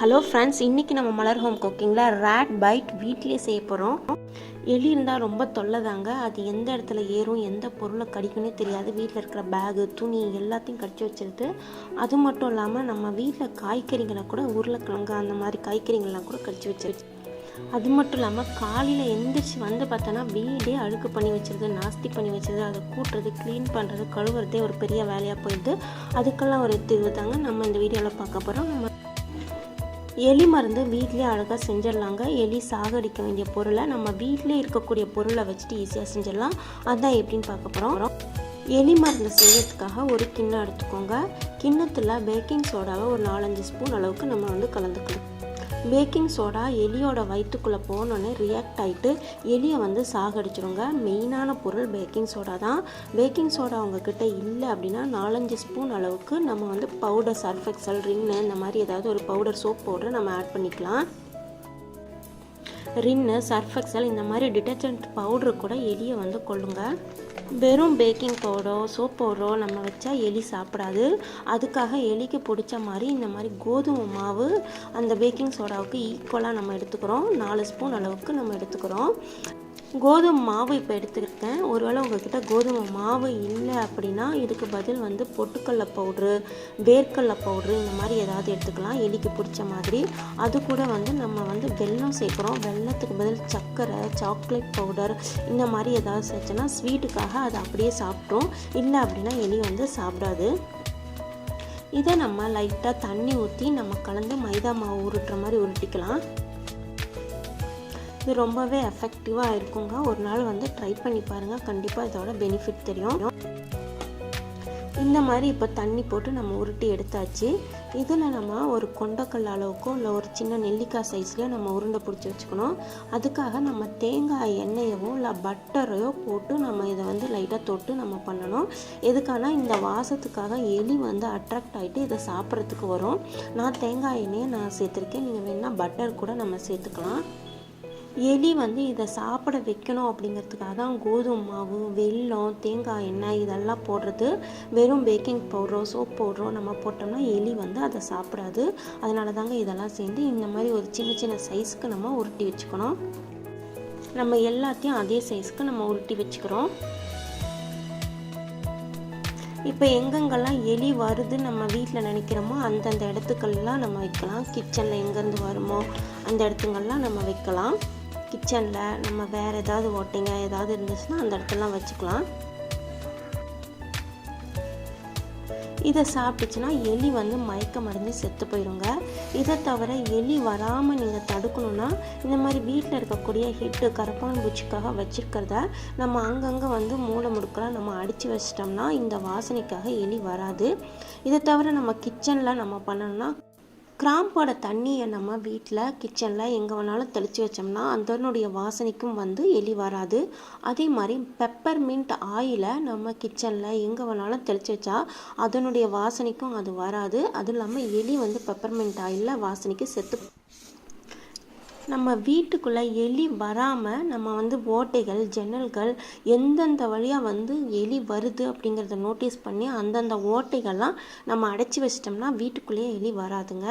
Hello friends இன்றைக்கி நம்ம Malar home குக்கிங்கில் ரேட் பைட் வீட்லேயே செய்ய போகிறோம் எலி இருந்தால் ரொம்ப தொல்லை தாங்க அது எந்த இடத்துல ஏறும் எந்த பொருளை கடிக்கும்னே தெரியாது. வீட்டில் இருக்கிற பேகு துணி எல்லாத்தையும் கடிச்சு வச்சிருது. அது மட்டும் இல்லாமல் நம்ம வீட்டில் காய்கறிகளை கூட உருளைக்கிழங்கு அந்த மாதிரி காய்கறிகள்லாம் கூட கடிச்சு வச்சிருச்சு அது மட்டும் இல்லாமல் காலையில் எந்திரிச்சு வந்து பார்த்தோன்னா வீடே அழுக்கு பண்ணி வச்சிருது நாஸ்தி பண்ணி வச்சிருது. அதை கூட்டுறது க்ளீன் பண்ணுறது கழுவுறதே ஒரு பெரிய வேலையாக போயிடுது. அதுக்கெல்லாம் ஒரு தீர்வு தாங்க நம்ம இந்த வீடியோவில் பார்க்க போகிறோம் நம்ம எலி மருந்து வீட்லேயே அழகாக செஞ்சிடலாங்க. எலி சாகடிக்க வேண்டிய பொருளை நம்ம வீட்டிலே இருக்கக்கூடிய பொருளை வச்சுட்டு ஈஸியாக செஞ்சிடலாம். அதான் எப்படின்னு பார்க்க போகிறோம் எலி மருந்து செய்யறதுக்காக ஒரு கிண்ணம் எடுத்துக்கோங்க. கிண்ணத்தில் பேக்கிங் சோடாவை ஒரு நாலஞ்சு ஸ்பூன் அளவுக்கு நம்ம வந்து கலந்துக்கணும் பேக்கிங் சோடா எலியோட வயிற்றுக்குள்ளே போனோன்னே ரியாக்ட் ஆகிட்டு எலியை வந்து சாகடிச்சிருங்க. மெயினான பொருள் பேக்கிங் சோடா தான். பேக்கிங் சோடா உங்ககிட்ட இல்லை அப்படின்னா நாலஞ்சு ஸ்பூன் அளவுக்கு நம்ம வந்து பவுடர் சர்ஃபெக்சல் ரின்னு இந்த மாதிரி ஏதாவது ஒரு பவுடர் சோப் பவுடர் நம்ம ஆட் பண்ணிக்கலாம். ரின்னு சர்ஃபெக்சல் இந்த மாதிரி டிட்டர்ஜென்ட் பவுட்ரு கூட எலியை வந்து கொள்ளுங்க வெறும் பேக்கிங் பவுடரோ சோப் பவுடரோ நம்ம வச்சா எலி சாப்பிடாது. அதுக்காக எலிக்கு பிடிச்ச மாதிரி இந்த மாதிரி கோதுமை மாவு அந்த பேக்கிங் சோடாவுக்கு ஈக்குவலாக நம்ம எடுத்துக்கிறோம். நாலு ஸ்பூன் அளவுக்கு நம்ம எடுத்துக்கிறோம். கோதுமை மாவு இப்போ எடுத்துக்கிட்டேன். ஒருவேளை உங்ககிட்ட கோதுமை மாவு இல்லை அப்படின்னா இதுக்கு பதில் வந்து பொட்டுக்கடல பவுட்ரு வேர்க்கடல பவுட்ரு இந்த மாதிரி ஏதாவது எடுத்துக்கலாம். எலிக்கு பிடிச்ச மாதிரி. அது கூட வந்து நம்ம வந்து வெல்லம் சேர்க்குறோம். வெல்லத்துக்கு பதில் சர்க்கரை சாக்லேட் பவுடர் இந்த மாதிரி ஏதாவது சேர்த்தோன்னா ஸ்வீட்டுக்காக அதை அப்படியே சாப்பிட்றோம் இல்லை அப்படின்னா எலி வந்து சாப்பிடாது. இதை நம்ம லைட்டாக தண்ணி ஊற்றி நம்ம கலந்து மைதா மாவு உருட்டுற மாதிரி உருட்டிக்கலாம். இது ரொம்பவே எஃபெக்டிவாக இருக்குங்க. ஒரு நாள் வந்து ட்ரை பண்ணி பாருங்கள் கண்டிப்பாக இதோட பெனிஃபிட் தெரியும். இந்த மாதிரி இப்போ தண்ணி போட்டு நம்ம உருட்டி எடுத்தாச்சு. இதில் நம்ம ஒரு கொண்டக்கல் அளவுக்கோ இல்லை ஒரு சின்ன நெல்லிக்காய் சைஸில் நம்ம உருண்டை பிடிச்சி வச்சுக்கணும். அதுக்காக நம்ம தேங்காய் எண்ணெயவோ இல்லை பட்டரையோ போட்டு நம்ம இதை வந்து லைட்டாக தொட்டு நம்ம பண்ணணும். எதுக்கான இந்த வாசத்துக்காக எலி வந்து அட்ராக்ட் ஆகிட்டு இதை சாப்பிட்றதுக்கு வரும். நான் தேங்காய் எண்ணெயை நான் சேர்த்துருக்கேன். நீங்கள் வேணால் பட்டர் கூட நம்ம சேர்த்துக்கலாம். எலி வந்து இதை சாப்பிட வைக்கணும் அப்படிங்கிறதுக்காக தான் கோதுமை மாவு வெல்லம் தேங்காய் எண்ணெய் இதெல்லாம் போடுறது. வெறும் பேக்கிங் பவுடரோ சோப் பவுடரோ நம்ம போட்டோம்னா எலி வந்து அதை சாப்பிடாது. அதனால தாங்க இதெல்லாம் சேர்ந்து இந்த மாதிரி ஒரு சின்ன சின்ன சைஸ்க்கு நம்ம உருட்டி வச்சுக்கணும். நம்ம எல்லாத்தையும் அதே சைஸ்க்கு நம்ம உருட்டி வச்சுக்கிறோம். இப்போ எங்கெங்கெல்லாம் எலி வருதுன்னு நம்ம வீட்டில் நினைக்கிறோமோ அந்தந்த இடத்துக்கெல்லாம் நம்ம வைக்கலாம். கிச்சனில் எங்கேருந்து வருமோ அந்த இடத்துங்கள்லாம் நம்ம வைக்கலாம். கிச்சனில் நம்ம வேறு ஏதாவது ஓட்டைங்க ஏதாவது இருந்துச்சுன்னா அந்த இடத்துலாம் வச்சுக்கலாம். இதை சாப்பிட்டுச்சுன்னா எலி வந்து மயக்கம் அடைஞ்சு செத்து போயிடுங்க இதை தவிர எலி வராமல் நீங்கள் தடுக்கணுன்னா இந்த மாதிரி வீட்டில் இருக்கக்கூடிய ஹிட்டு கரப்பான் பூச்சிக்காக வச்சுருக்கிறத நம்ம அங்கங்கே வந்து மூளை முடுக்கலாம் நம்ம அடித்து வச்சிட்டோம்னா இந்த வாசனைக்காக எலி வராது. இதை தவிர நம்ம கிச்சனில் நம்ம பண்ணணும்னா கிராம்போட தண்ணியை நம்ம வீட்டில் கிச்சனில் எங்கே வேணாலும் தெளித்து வச்சோம்னா அதனுடைய வாசனைக்கும் வந்து எலி வராது. அதே மாதிரி பெப்பர் மின்ட் ஆயிலை நம்ம கிச்சனில் எங்கே வேணாலும் தெளித்து வச்சா அதனுடைய வாசனைக்கும் அது வராது. அதுவும் இல்லாமல் எலி வந்து பெப்பர் மின்ட் ஆயிலில் வாசனைக்கு செத்து நம்ம வீட்டுக்குள்ளே எலி வராமல் நம்ம வந்து ஓட்டைகள் ஜன்னல்கள் எந்தெந்த வழியாக வந்து எலி வருது அப்படிங்கிறத நோட்டீஸ் பண்ணி அந்தந்த ஓட்டைகள்லாம் நம்ம அடைச்சி வச்சிட்டோம்னா வீட்டுக்குள்ளேயே எலி வராதுங்க.